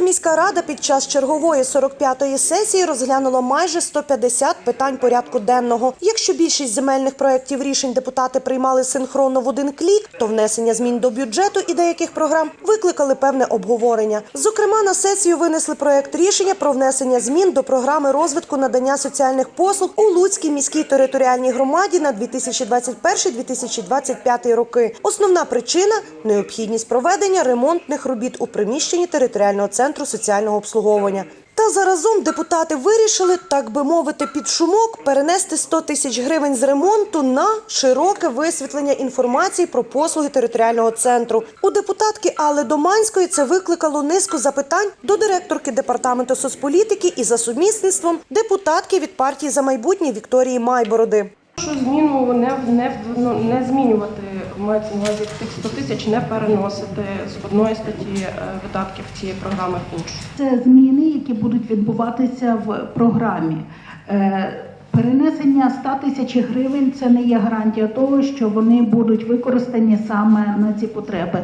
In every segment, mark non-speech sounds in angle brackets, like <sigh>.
Луцька міська рада під час чергової 45-ї сесії розглянула майже 150 питань порядку денного. Якщо більшість земельних проєктів рішень депутати приймали синхронно в один клік, то внесення змін до бюджету і деяких програм викликали певне обговорення. Зокрема, на сесію винесли проєкт рішення про внесення змін до програми розвитку надання соціальних послуг у Луцькій міській територіальній громаді на 2021-2025 роки. Основна причина необхідність проведення ремонтних робіт у приміщенні територіального центру соціального обслуговування. Та заразом депутати вирішили, так би мовити, під шумок перенести 100 тисяч гривень з ремонту на широке висвітлення інформації про послуги територіального центру. У депутатки Алли Доманської це викликало низку запитань до директорки департаменту соцполітики і за сумісництвом депутатки від партії за майбутнє Вікторії Майбороди. Що зміну не, не, ну, не змінювати, мається на увазі тих 100 тисяч, не переносити з одної статті е, видатків цієї програми в іншу. Це зміни, які будуть відбуватися в програмі. Е, Перенесення 100 тисяч гривень це не є гарантія того, що вони будуть використані саме на ці потреби,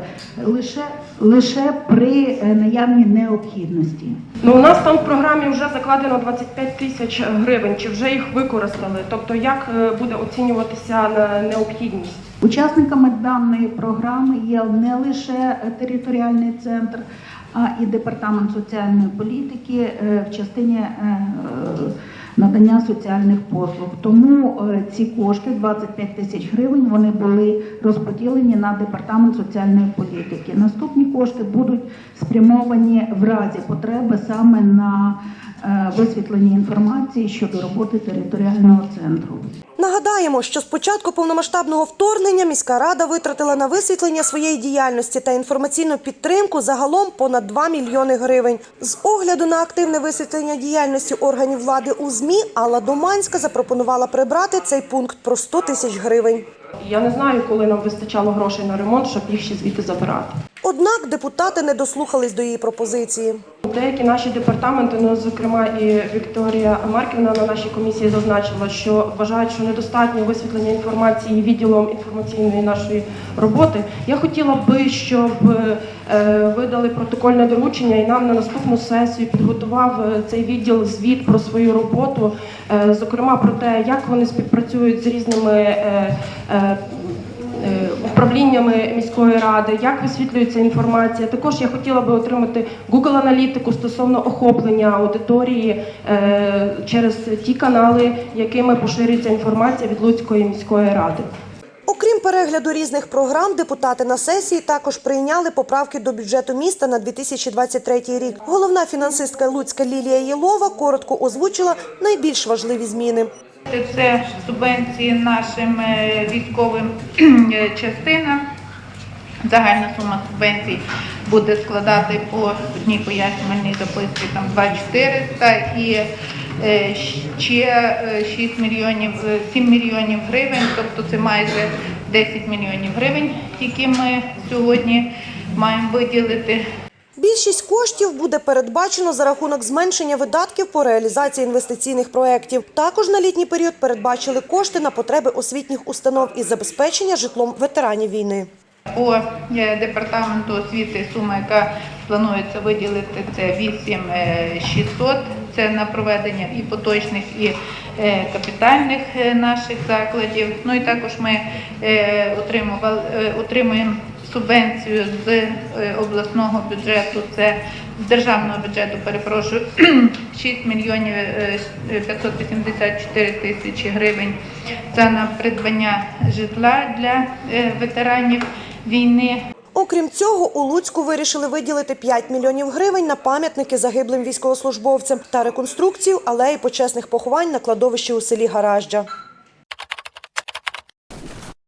лише, лише при е, наявній необхідності. Ну, у нас там в програмі вже закладено 25 тисяч гривень, чи вже їх використали? Тобто як буде оцінюватися необхідність? Учасниками даної програми є не лише територіальний центр, а і департамент соціальної політики е, в частині е, надання соціальних послуг. Тому е, ці кошти, 25 тисяч гривень, вони були розподілені на департамент соціальної політики. Наступні кошти будуть спрямовані в разі потреби саме на висвітлення інформації щодо роботи територіального центру. Нагадаємо, що з початку повномасштабного вторгнення міська рада витратила на висвітлення своєї діяльності та інформаційну підтримку загалом понад 2 мільйони гривень. З огляду на активне висвітлення діяльності органів влади у ЗМІ Алла Доманська запропонувала прибрати цей пункт про 100 тисяч гривень. Я не знаю, коли нам вистачало грошей на ремонт, щоб їх ще звідти забирати. Однак депутати не дослухались до її пропозиції. Деякі наші департаменти, ну зокрема і Вікторія Марківна на нашій комісії зазначила, що вважають, що недостатньо висвітлення інформації відділом інформаційної нашої роботи. Я хотіла би, щоб видали протокольне доручення і нам на наступну сесію підготував е, цей відділ звіт про свою роботу, е, зокрема про те, як вони співпрацюють з різними. е, е, е, управліннями міської ради, як висвітлюється інформація. Також я хотіла би отримати Google аналітику стосовно охоплення аудиторії е, через ті канали, якими поширюється інформація від Луцької міської ради. Перегляду різних програм, депутати на сесії також прийняли поправки до бюджету міста на 2023 рік. Головна фінансистка Луцька Лілія Єлова коротко озвучила найбільш важливі зміни. Це субвенції нашим е, військовим е, частинам. Загальна сума субвенцій буде складати по одній пояснювальній записці там 2400 і е, ще е, 6 мільйонів, е, 7 мільйонів гривень, тобто це майже 10 мільйонів гривень, які ми сьогодні маємо виділити. Більшість коштів буде передбачено за рахунок зменшення видатків по реалізації інвестиційних проєктів. Також на літній період передбачили кошти на потреби освітніх установ із забезпечення житлом ветеранів війни. По е, департаменту освіти сума, яка планується виділити, це 8600. Це на проведення і поточних, і е, капітальних е, наших закладів. Ну і також ми е, отримуємо субвенцію з обласного бюджету. Це з державного бюджету, перепрошую, <clears throat> 6 мільйонів е, 584 тисячі гривень. Це на придбання житла для ветеранів війни. Окрім цього, у Луцьку вирішили виділити 5 мільйонів гривень на пам'ятники загиблим військовослужбовцям та реконструкцію алеї почесних поховань на кладовищі у селі Гаражджа.